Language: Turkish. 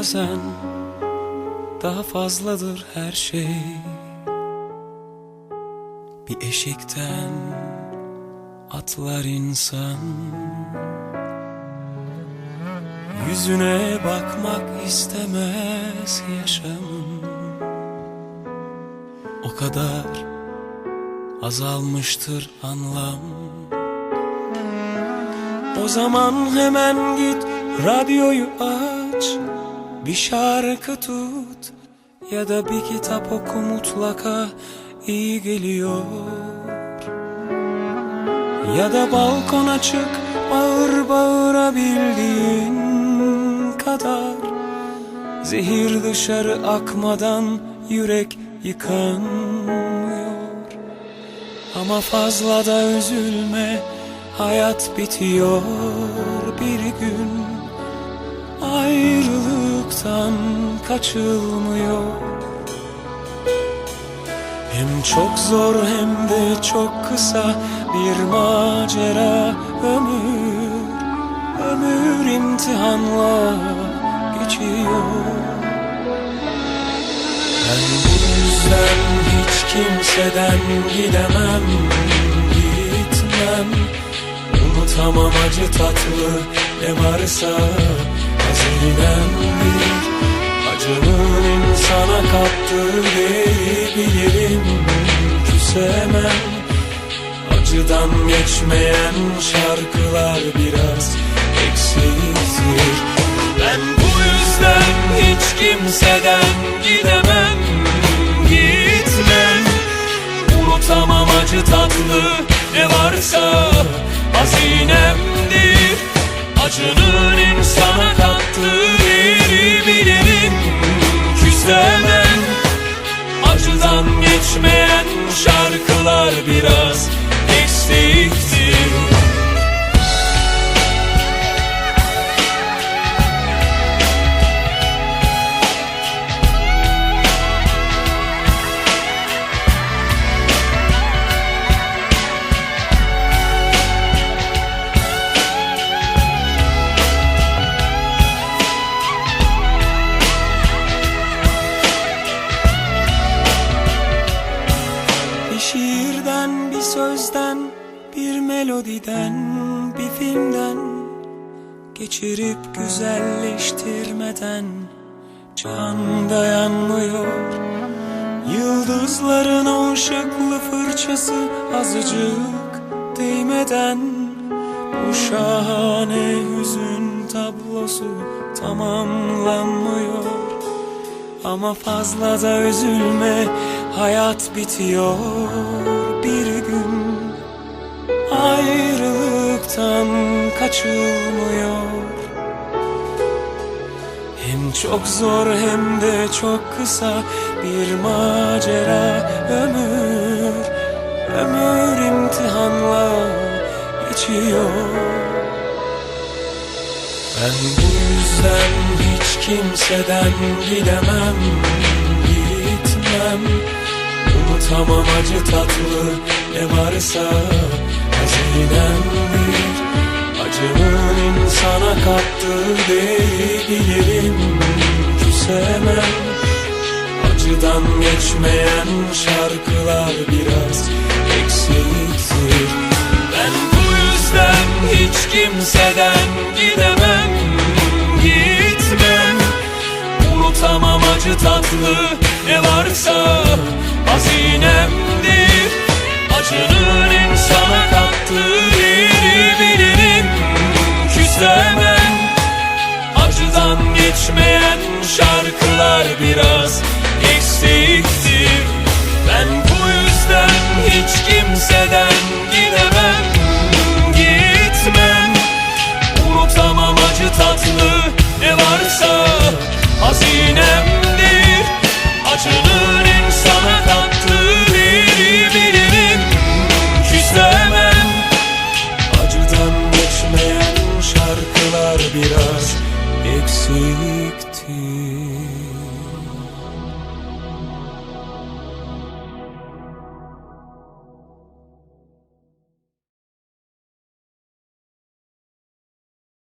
bazen daha fazladır her şey. Bir eşikten atlar insan. Yüzüne bakmak istemez yaşamın O kadar azalmıştır anlam. O zaman hemen git radyoyu aç Bir şarkı tut ya da bir kitap oku mutlaka iyi geliyor. Ya da balkona çık bağır bağırabildiğin kadar. Zehir dışarı akmadan yürek yıkanmıyor. Ama fazla da üzülme hayat bitiyor bir gün Ayrılıktan kaçılmıyor. Hem çok zor hem de çok kısa bir macera ömür Ömür imtihanla geçiyor. Ben bu yüzden hiç kimseden gidemem Gitmem. Unutamam acı tatlı ne varsa hazinemdir Acının insana kattığı değeri bilirim Küsemem. Acıdan geçmeyen şarkılar biraz eksiktir Ben bu yüzden hiç kimseden gidemem. Gitmem Unutamam acı tatlı ne varsa. Hazinemdir Acının insana Acıdan şiirden, bir sözden, bir melodiden, bir filmden Geçirip güzelleştirmeden can dayanmıyor. Yıldızların o ışıklı fırçası azıcık değmeden Bu şahane hüzün tablosu tamamlanmıyor. Ama fazla da üzülme Hayat bitiyor bir gün. Ayrılıktan kaçılmıyor. Hem çok zor hem de çok kısa Bir macera. Ömür Ömür imtihanla geçiyor. Ben bu yüzden hiç kimseden gidemem Gitmem Unutamam acı tatlı ne varsa hazinemdir Acının insana kattığı değeri bilirim Küsemem Acıdan geçmeyen şarkılar biraz eksiktir. Ben bu yüzden hiç kimseden gidemem Gitmem. Unutamam acı tatlı ne varsa hazinemdir Acının insana kattığı değeri bilirim. Küsemem Acıdan geçmeyen şarkılar biraz eksiktir Ben bu yüzden hiç kimseden gidemem. Gitmem Unutamam acı tatlı ne varsa hazinemdir. Acının insana kattığı